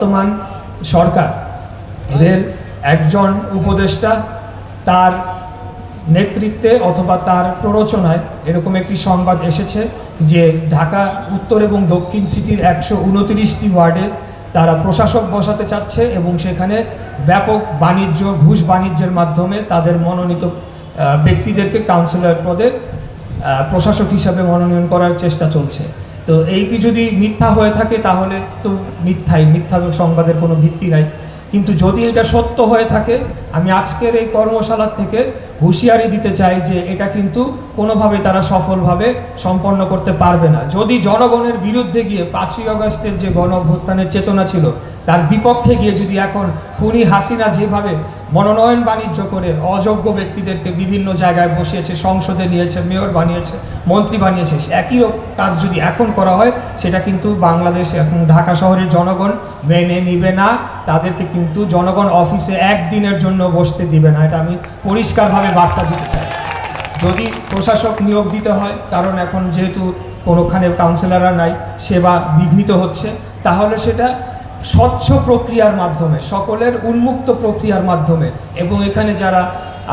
বর্তমান সরকার। এদের একজন উপদেষ্টা তার নেতৃত্বে অথবা তার প্ররোচনায় এরকম একটি সংবাদ এসেছে যে ঢাকা, উত্তর এবং দক্ষিণ সিটির একশো উনত্রিশটি ওয়ার্ডে তারা প্রশাসক বসাতে চাচ্ছে এবং সেখানে ব্যাপক বাণিজ্য, ঘুষ বাণিজ্যের মাধ্যমে তাদের মনোনীত ব্যক্তিদেরকে কাউন্সিলর পদে প্রশাসক হিসাবে মনোনয়ন করার চেষ্টা চলছে। তো এইটি যদি মিথ্যা হয়ে থাকে, তাহলে তো মিথ্যাই, মিথ্যা সংবাদের কোনো ভিত্তি নাই। কিন্তু যদি এটা সত্য হয়ে থাকে, আমি আজকের এই কর্মশালার থেকে হুঁশিয়ারি দিতে চাই যে এটা কিন্তু কোনোভাবে তারা সফলভাবে সম্পন্ন করতে পারবে না। যদি জনগণের বিরুদ্ধে গিয়ে পাঁচই আগস্টের যে গণ অভ্যুত্থানের চেতনা ছিল, তার বিপক্ষে গিয়ে যদি এখন খুনি হাসিনা যেভাবে মনোনয়ন বাণিজ্য করে অযোগ্য ব্যক্তিদেরকে বিভিন্ন জায়গায় বসিয়েছে, সংসদে নিয়েছে, মেয়র বানিয়েছে, মন্ত্রী বানিয়েছে, একই কাজ যদি এখন করা হয়, সেটা কিন্তু বাংলাদেশ এখন ঢাকা শহরের জনগণ মেনে নিবে না। তাদেরকে কিন্তু জনগণ অফিসে একদিনের জন্য বসতে দিবে না। এটা আমি পরিষ্কারভাবে বার্তা দিতে চাই। যদি প্রশাসক নিয়োগ দিতে হয়, কারণ এখন যেহেতু কোনোখানে কাউন্সিলররা নাই, সেবা বিঘ্নিত হচ্ছে, তাহলে সেটা স্বচ্ছ প্রক্রিয়ার মাধ্যমে, সকলের উন্মুক্ত প্রক্রিয়ার মাধ্যমে, এবং এখানে যারা,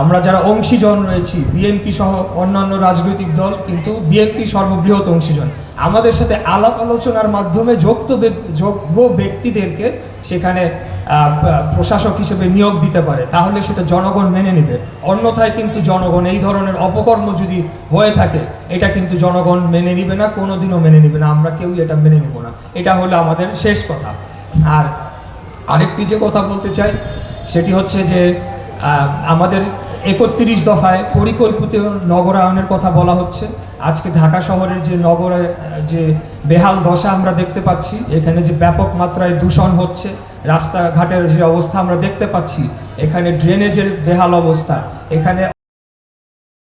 আমরা যারা অংশীজন রয়েছি বিএনপি সহ অন্যান্য রাজনৈতিক দল, কিন্তু বিএনপি সর্ববৃহৎ অংশীজন, আমাদের সাথে আলাপ আলোচনার মাধ্যমে যোগ্য যোগ্য ব্যক্তিদেরকে সেখানে প্রশাসক হিসেবে নিয়োগ দিতে পারে, তাহলে সেটা জনগণ মেনে নেবে। অন্যথায় কিন্তু জনগণ এই ধরনের অপকর্ম যদি হয়ে থাকে, এটা কিন্তু জনগণ মেনে নিবে না, কোনোদিনও মেনে নিবে না। আমরা কেউই এটা মেনে নেব না। এটা হলো আমাদের শেষ কথা। আর আরেকটি যে কথা বলতে চাই, সেটি হচ্ছে যে আমাদের একত্রিশ দফায় পরিকল্পিত নগরায়নের কথা বলা হচ্ছে। আজকে ঢাকা শহরের যে নগরে, যে বেহাল দশা আমরা দেখতে পাচ্ছি, এখানে যে ব্যাপক মাত্রায় দূষণ হচ্ছে রাস্তাঘাটের যে অবস্থা আমরা দেখতে পাচ্ছি এখানে ড্রেনেজের বেহাল অবস্থা। এখানে